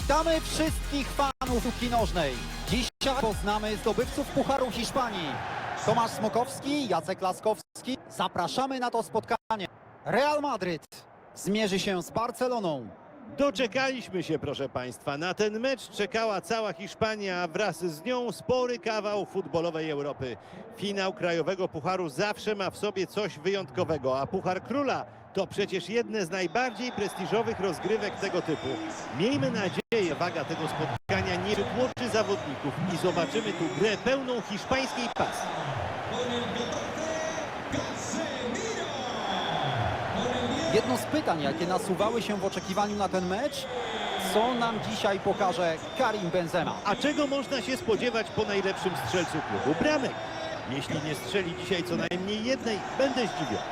Witamy wszystkich fanów piłki nożnej. Dzisiaj poznamy zdobywców Pucharu Hiszpanii. Tomasz Smokowski, Jacek Laskowski. Zapraszamy na to spotkanie. Real Madryt zmierzy się z Barceloną. Doczekaliśmy się, proszę Państwa. Na ten mecz czekała cała Hiszpania, a wraz z nią spory kawał futbolowej Europy. Finał Krajowego Pucharu zawsze ma w sobie coś wyjątkowego, a Puchar Króla to przecież jedne z najbardziej prestiżowych rozgrywek tego typu. Miejmy nadzieję, waga tego spotkania nie przytłoczy zawodników i zobaczymy tu grę pełną hiszpańskiej pasji. Jedno z pytań, jakie nasuwały się w oczekiwaniu na ten mecz, co nam dzisiaj pokaże Karim Benzema. A czego można się spodziewać po najlepszym strzelcu klubu? Bramek. Jeśli nie strzeli dzisiaj co najmniej jednej, będę zdziwiony.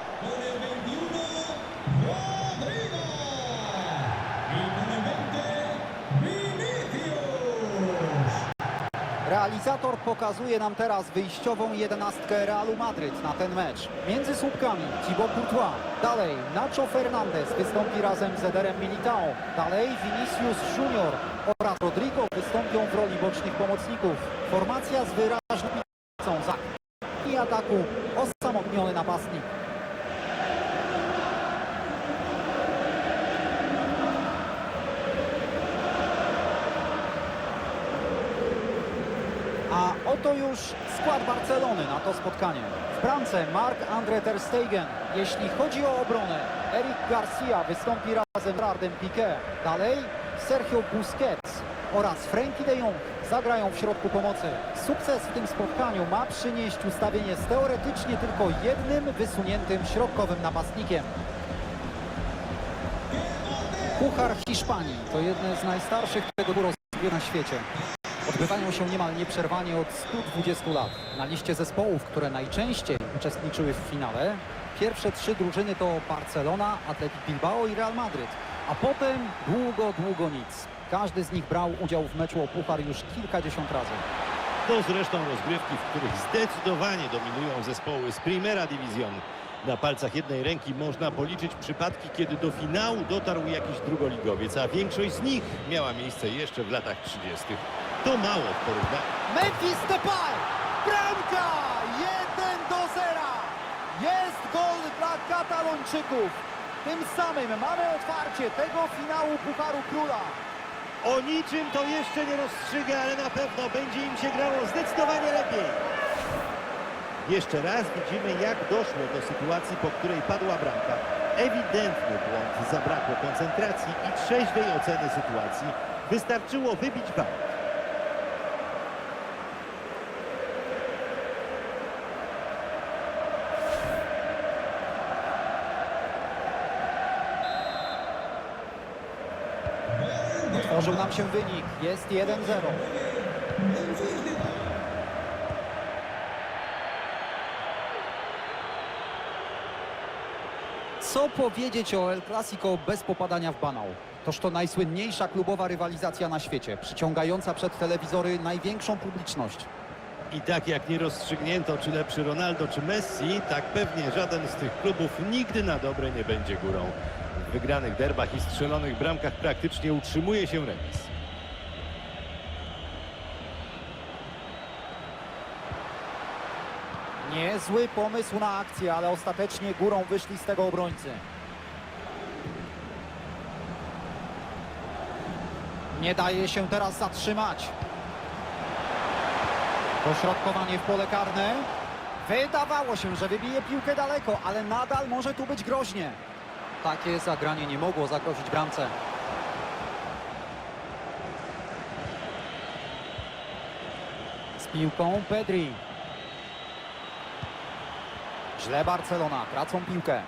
Realizator pokazuje nam teraz wyjściową jedenastkę Realu Madryt na ten mecz. Między słupkami Thibaut Courtois, dalej Nacho Fernandez wystąpi razem z Ederem Militao, dalej Vinicius Junior oraz Rodrigo wystąpią w roli bocznych pomocników. Formacja z wyraźną za i ataku osamotniony napastnik. A oto już skład Barcelony na to spotkanie. W bramce Marc-André Ter Stegen. Jeśli chodzi o obronę, Eric Garcia wystąpi razem z Gerardem Piqué. Dalej Sergio Busquets oraz Frenkie de Jong zagrają w środku pomocy. Sukces w tym spotkaniu ma przynieść ustawienie z teoretycznie tylko jednym wysuniętym środkowym napastnikiem. Puchar Hiszpanii to jedne z najstarszych tego rozgrywek na świecie. Odbywają się niemal nieprzerwanie od 120 lat. Na liście zespołów, które najczęściej uczestniczyły w finale, pierwsze trzy drużyny to Barcelona, Athletic Bilbao i Real Madryt, a potem długo, długo nic. Każdy z nich brał udział w meczu o puchar już kilkadziesiąt razy. To zresztą rozgrywki, w których zdecydowanie dominują zespoły z Primera Division. Na palcach jednej ręki można policzyć przypadki, kiedy do finału dotarł jakiś drugoligowiec, a większość z nich miała miejsce jeszcze w latach 30. To mało w porównaniu. Memphis Depay! Bramka! 1 do 0! Jest gol dla Katalończyków! Tym samym mamy otwarcie tego finału Pucharu Króla. O niczym to jeszcze nie rozstrzyga, ale na pewno będzie im się grało zdecydowanie lepiej. Jeszcze raz widzimy, jak doszło do sytuacji, po której padła bramka. Ewidentny błąd, zabrakło koncentracji i trzeźwej oceny sytuacji. Wystarczyło wybić bal. Otworzył nam się wynik. Jest 1-0. Co powiedzieć o El Clasico bez popadania w banał? Toż to najsłynniejsza klubowa rywalizacja na świecie, przyciągająca przed telewizory największą publiczność. I tak jak nie rozstrzygnięto, czy lepszy Ronaldo, czy Messi, tak pewnie żaden z tych klubów nigdy na dobre nie będzie górą. W wygranych derbach i strzelonych bramkach praktycznie utrzymuje się remis. Niezły pomysł na akcję, ale ostatecznie górą wyszli z tego obrońcy. Nie daje się teraz zatrzymać. Dośrodkowanie w pole karne. Wydawało się, że wybije piłkę daleko, ale nadal może tu być groźnie. Takie zagranie nie mogło zagrozić bramce. Z piłką Pedri. Źle Barcelona, tracą piłkę.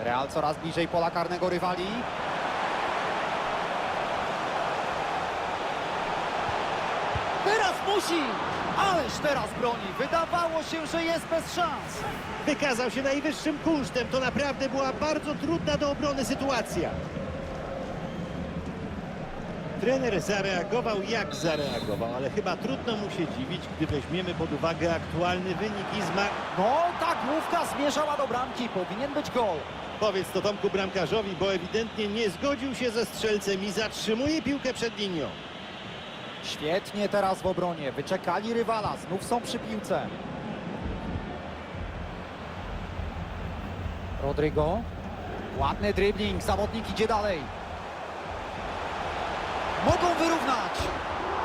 Real coraz bliżej pola karnego rywali. Teraz musi! Ależ teraz broni. Wydawało się, że jest bez szans. Wykazał się najwyższym kunsztem. To naprawdę była bardzo trudna do obrony sytuacja. Trener zareagował jak zareagował, ale chyba trudno mu się dziwić, gdy weźmiemy pod uwagę aktualny wynik i zmag... No, ta główka zmierzała do bramki. Powinien być gol. Powiedz to Tomku bramkarzowi, bo ewidentnie nie zgodził się ze strzelcem i zatrzymuje piłkę przed linią. Świetnie teraz w obronie. Wyczekali rywala. Znów są przy piłce. Rodrigo. Ładny dribbling. Zawodnik idzie dalej. Mogą wyrównać.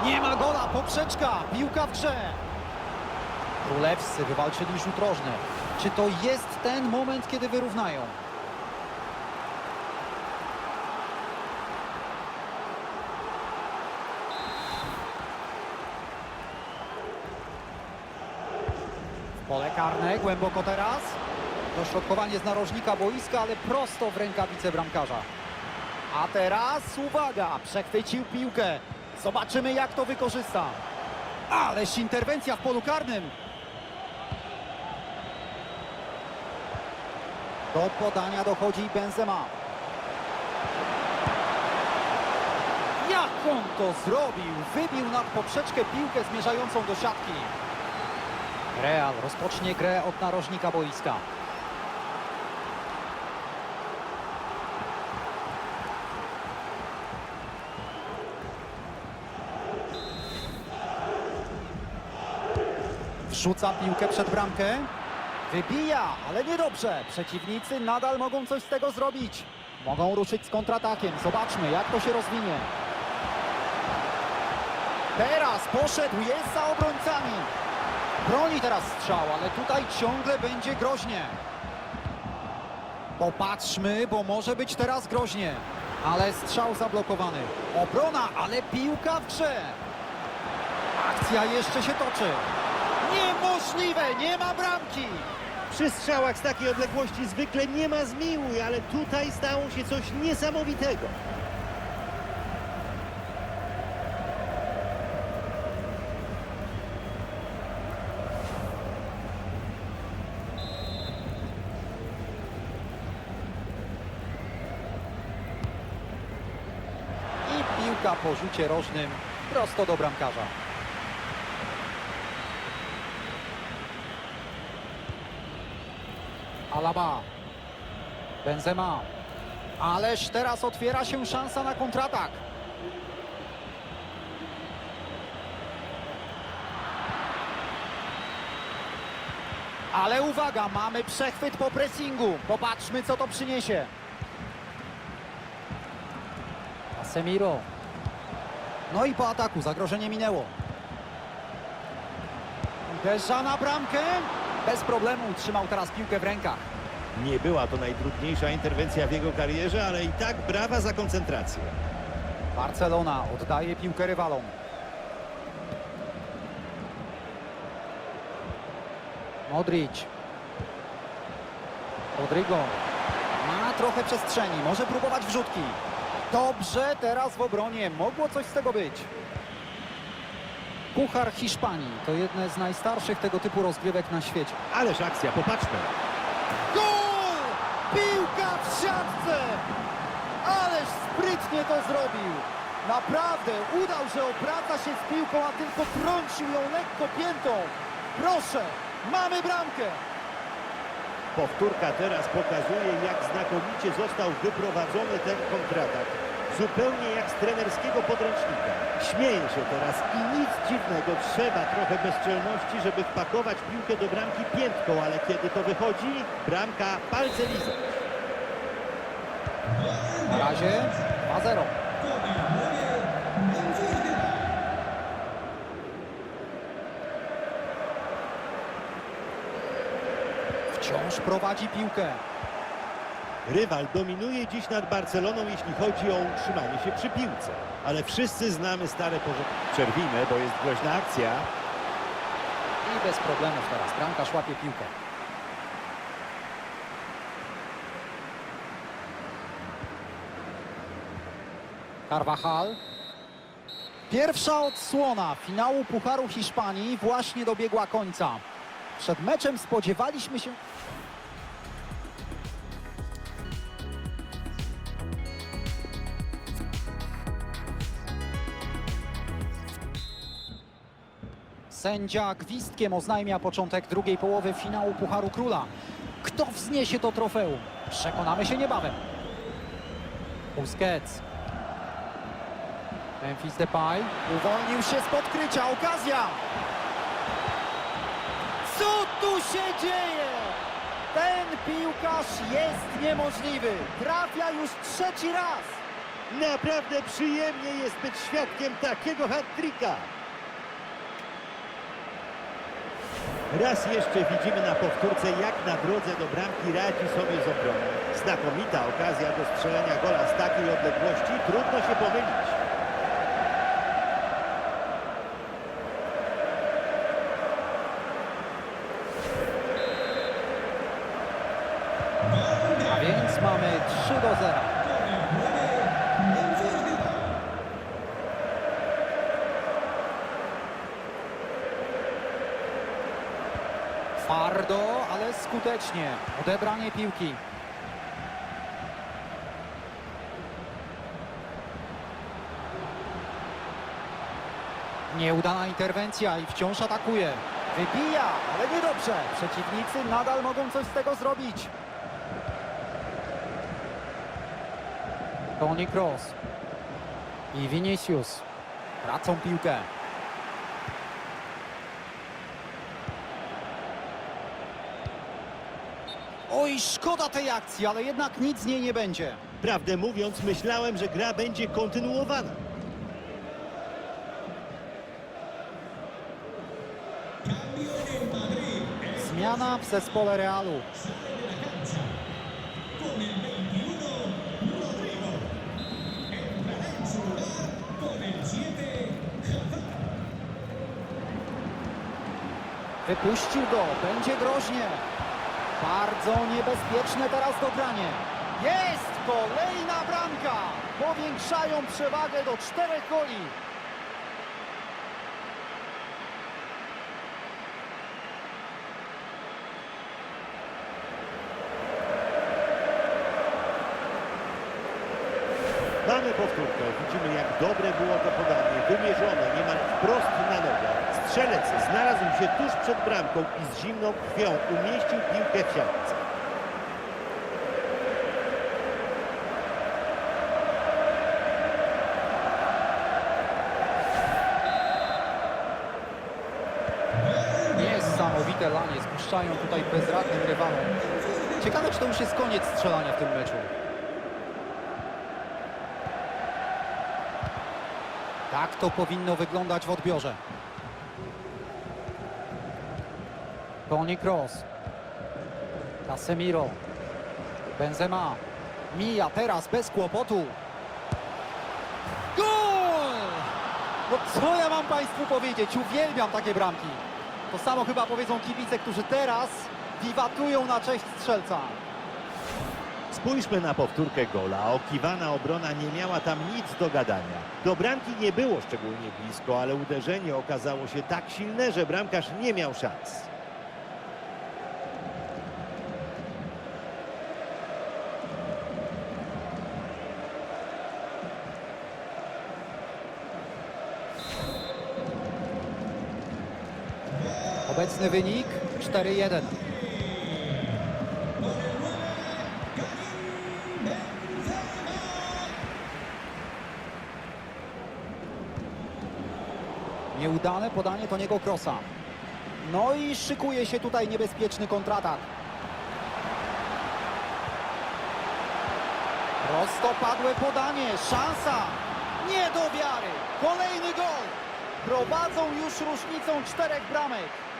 Nie ma gola. Poprzeczka. Piłka w grze. Królewscy wywalczyli rzut rożny. Czy to jest ten moment, kiedy wyrównają? Pole karne, głęboko teraz. Dośrodkowanie z narożnika boiska, ale prosto w rękawice bramkarza. A teraz uwaga, przechwycił piłkę. Zobaczymy jak to wykorzysta. Ależ interwencja w polu karnym. Do podania dochodzi Benzema. Jak on to zrobił? Wybił nad poprzeczkę piłkę zmierzającą do siatki. Real rozpocznie grę od narożnika boiska. Wrzuca piłkę przed bramkę. Wybija, ale niedobrze. Przeciwnicy nadal mogą coś z tego zrobić. Mogą ruszyć z kontratakiem. Zobaczmy, jak to się rozwinie. Teraz poszedł, jest za obrońcami. Broni teraz strzał, ale tutaj ciągle będzie groźnie. Popatrzmy, bo może być teraz groźnie. Ale strzał zablokowany. Obrona, ale piłka w grze. Akcja jeszcze się toczy. Niemożliwe, nie ma bramki. Przy strzałach z takiej odległości zwykle nie ma zmiłuj, ale tutaj stało się coś niesamowitego. I piłka po rzucie rożnym prosto do bramkarza. Alaba. Benzema. Ależ teraz otwiera się szansa na kontratak. Ale uwaga, mamy przechwyt po pressingu. Popatrzmy, co to przyniesie. Casemiro. No i po ataku zagrożenie minęło. Uderza na bramkę. Bez problemu utrzymał teraz piłkę w rękach. Nie była to najtrudniejsza interwencja w jego karierze, ale i tak brawa za koncentrację. Barcelona oddaje piłkę rywalom. Modric. Rodrigo. Ma trochę przestrzeni, może próbować wrzutki. Dobrze, teraz w obronie. Mogło coś z tego być. Puchar Hiszpanii to jedne z najstarszych tego typu rozgrywek na świecie. Ależ akcja, popatrzmy. Gol! Piłka w siatce! Ależ sprytnie to zrobił. Naprawdę udał, że obraca się z piłką, a tylko trącił ją lekko piętą. Proszę, mamy bramkę. Powtórka teraz pokazuje, jak znakomicie został wyprowadzony ten kontratak. Zupełnie jak z trenerskiego podręcznika. Śmieje się teraz i nic dziwnego, trzeba trochę bezczelności, żeby wpakować piłkę do bramki piętką, ale kiedy to wychodzi, bramka palce liza. Na razie 2-0. Wciąż prowadzi piłkę. Rywal dominuje dziś nad Barceloną, jeśli chodzi o utrzymanie się przy piłce. Ale wszyscy znamy stare porządki. Przerwijmy, bo jest groźna akcja. I bez problemów teraz bramkarz łapie piłkę. Carvajal. Pierwsza odsłona finału Pucharu Hiszpanii właśnie dobiegła końca. Przed meczem spodziewaliśmy się... Sędzia gwizdkiem oznajmia początek drugiej połowy finału Pucharu Króla. Kto wzniesie to trofeum? Przekonamy się niebawem. Busquets. Memphis Depay. Uwolnił się z podkrycia. Okazja! Co tu się dzieje? Ten piłkarz jest niemożliwy. Trafia już trzeci raz. Naprawdę przyjemnie jest być świadkiem takiego hat-tricka. Raz jeszcze widzimy na powtórce, jak na drodze do bramki radzi sobie z obroną. Znakomita okazja do strzelenia gola z takiej odległości, trudno się pomylić. A więc mamy 3 do 0. Twardo, ale skutecznie. Odebranie piłki. Nieudana interwencja i wciąż atakuje. Wybija, ale niedobrze. Przeciwnicy nadal mogą coś z tego zrobić. Toni Kroos i Vinicius tracą piłkę. Oj, szkoda tej akcji, ale jednak nic z niej nie będzie. Prawdę mówiąc, myślałem, że gra będzie kontynuowana. Zmiana w zespole Realu. Wypuścił go, będzie groźnie. Bardzo niebezpieczne teraz dogranie. Jest kolejna bramka. Powiększają przewagę do czterech goli. Mamy powtórkę. Widzimy, jak dobre było to podanie. Wymierzone niemal wprost. Strzelec znalazł się tuż przed bramką i z zimną krwią umieścił piłkę w siatce. Niesamowite lanie spuszczają tutaj bezradnym rywalom. Ciekawe, czy to już jest koniec strzelania w tym meczu. Tak to powinno wyglądać w odbiorze. Toni Kroos. Casemiro. Benzema. Mija teraz bez kłopotu. Gol! No co ja mam Państwu powiedzieć? Uwielbiam takie bramki. To samo chyba powiedzą kibice, którzy teraz wiwatują na cześć strzelca. Spójrzmy na powtórkę gola. Okiwana obrona nie miała tam nic do gadania. Do bramki nie było szczególnie blisko, ale uderzenie okazało się tak silne, że bramkarz nie miał szans. Obecny wynik 4-1. Nieudane podanie to niego Krosa. No i szykuje się tutaj niebezpieczny kontratak. Prostopadłe podanie, szansa, nie do wiary, kolejny gol. Prowadzą już różnicą czterech bramek.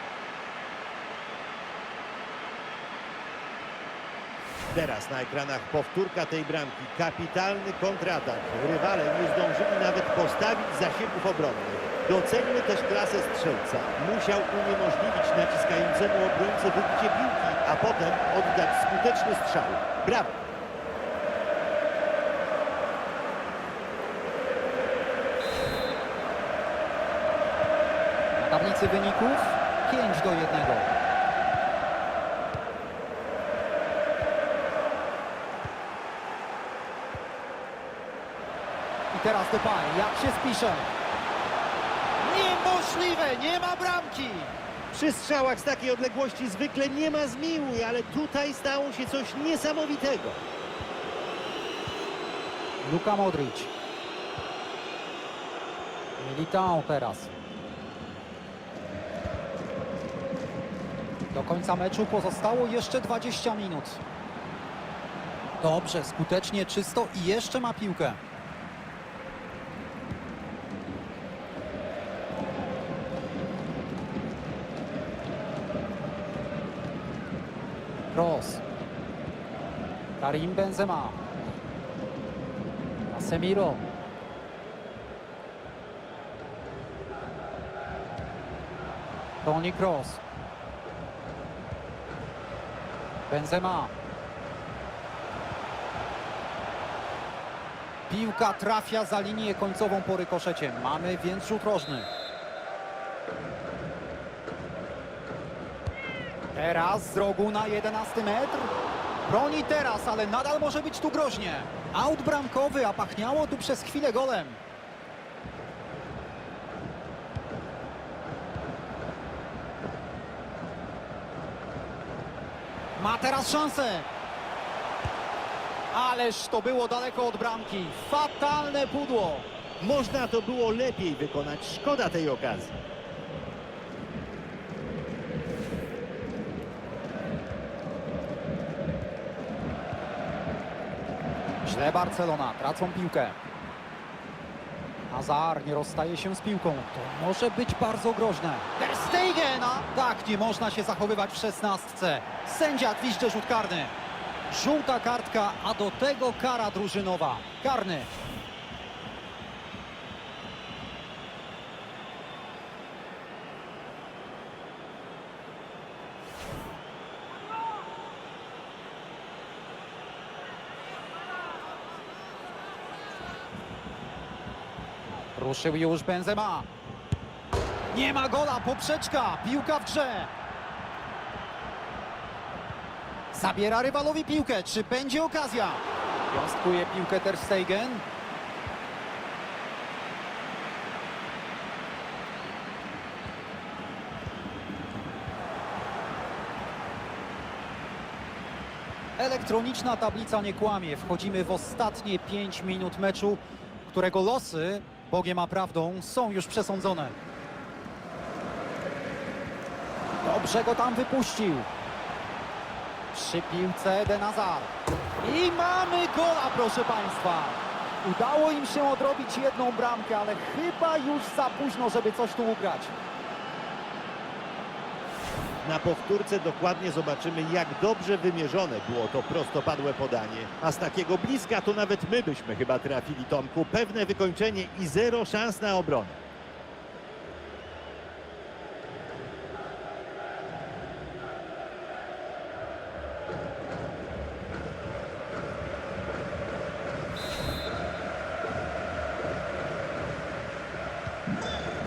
Teraz na ekranach powtórka tej bramki. Kapitalny kontratak. Rywale nie zdążyli nawet postawić zasięgów obronnych. Doceńmy też klasę strzelca. Musiał uniemożliwić naciskającemu obrońcy wybicie piłki, a potem oddać skuteczny strzał. Brawo! Na tablicy wyników 5 do 1. I teraz Depay, jak się spisze? Niemożliwe, nie ma bramki! Przy strzałach z takiej odległości zwykle nie ma zmiłuj, ale tutaj stało się coś niesamowitego. Luka Modric. Militao teraz. Do końca meczu pozostało jeszcze 20 minut. Dobrze, skutecznie, czysto i jeszcze ma piłkę. Cross. Karim Benzema. Casemiro. Toni Kroos. Benzema. Piłka trafia za linię końcową po rykoszecie. Mamy więc rzut rożny. Teraz z rogu na 11 metr. Broni teraz, ale nadal może być tu groźnie. Aut bramkowy, a pachniało tu przez chwilę golem. Ma teraz szansę. Ależ to było daleko od bramki. Fatalne pudło. Można to było lepiej wykonać. Szkoda tej okazji. Źle Barcelona, tracą piłkę. Hazard nie rozstaje się z piłką. To może być bardzo groźne. Ter Stegen! Tak nie można się zachowywać w szesnastce. Sędzia gwizdże rzut karny. Żółta kartka, a do tego kara drużynowa. Karny. Ruszył już Benzema. Nie ma gola, poprzeczka, piłka w grze. Zabiera rywalowi piłkę, czy będzie okazja? Piąstkuje piłkę Ter Stegen. Elektroniczna tablica nie kłamie. Wchodzimy w ostatnie 5 minut meczu, którego losy, Bogiem a prawdą, są już przesądzone. Dobrze go tam wypuścił. Przy piłce Eden. I mamy gola, proszę Państwa. Udało im się odrobić jedną bramkę, ale chyba już za późno, żeby coś tu ugrać. Na powtórce dokładnie zobaczymy, jak dobrze wymierzone było to prostopadłe podanie. A z takiego bliska to nawet my byśmy chyba trafili, Tomku. Pewne wykończenie i zero szans na obronę.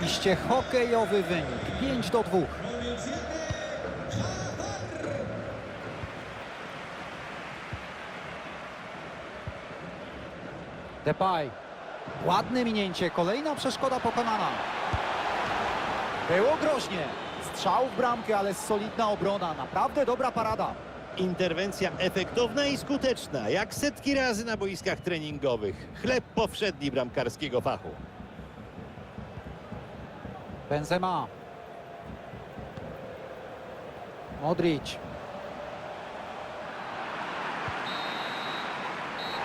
Iście hokejowy wynik. 5 do 2. Depay. Ładne minięcie. Kolejna przeszkoda pokonana. Było groźnie. Strzał w bramkę, ale solidna obrona. Naprawdę dobra parada. Interwencja efektowna i skuteczna, jak setki razy na boiskach treningowych. Chleb powszedni bramkarskiego fachu. Benzema. Modric.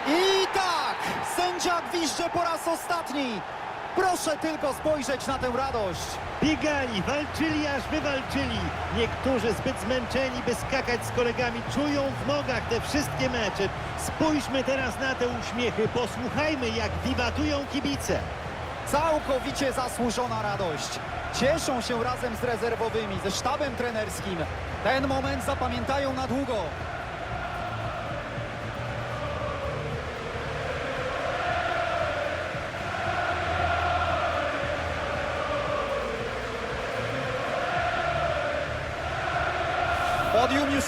I tak! Sędzia gwizdże po raz ostatni. Proszę tylko spojrzeć na tę radość. Biegali, walczyli aż wywalczyli. Niektórzy zbyt zmęczeni, by skakać z kolegami, czują w nogach te wszystkie mecze. Spójrzmy teraz na te uśmiechy, posłuchajmy jak wiwatują kibice. Całkowicie zasłużona radość. Cieszą się razem z rezerwowymi, ze sztabem trenerskim. Ten moment zapamiętają na długo.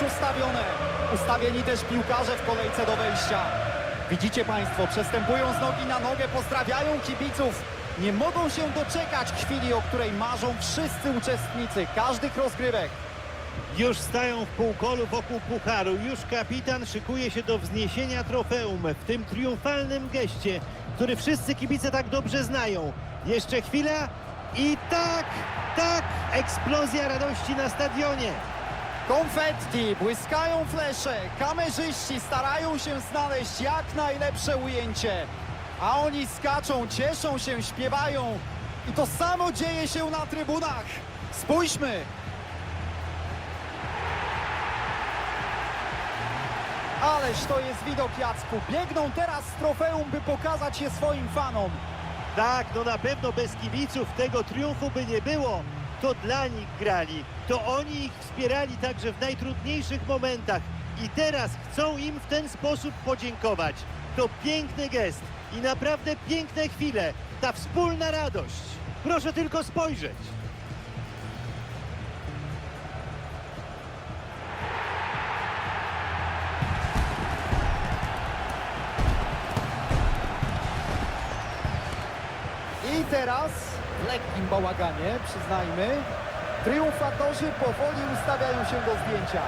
Ustawione. Ustawieni też piłkarze w kolejce do wejścia. Widzicie Państwo, przestępują z nogi na nogę, pozdrawiają kibiców. Nie mogą się doczekać chwili, o której marzą wszyscy uczestnicy każdych rozgrywek. Już stają w półkolu wokół pucharu. Już kapitan szykuje się do wzniesienia trofeum w tym triumfalnym geście, który wszyscy kibice tak dobrze znają. Jeszcze chwila i tak, tak, eksplozja radości na stadionie. Konfetti, błyskają flesze, kamerzyści starają się znaleźć jak najlepsze ujęcie. A oni skaczą, cieszą się, śpiewają. I to samo dzieje się na trybunach. Spójrzmy. Ależ to jest widok Jacku. Biegną teraz z trofeum, by pokazać je swoim fanom. Tak, no na pewno bez kibiców tego triumfu by nie było. To dla nich grali, to oni ich wspierali także w najtrudniejszych momentach i teraz chcą im w ten sposób podziękować. To piękny gest i naprawdę piękne chwile, ta wspólna radość. Proszę tylko spojrzeć. I teraz w lekkim bałaganie, przyznajmy, triumfatorzy powoli ustawiają się do zdjęcia.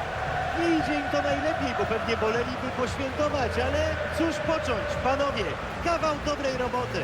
Nie idzie im to najlepiej, bo pewnie woleliby poświętować, ale cóż począć, panowie, kawał dobrej roboty.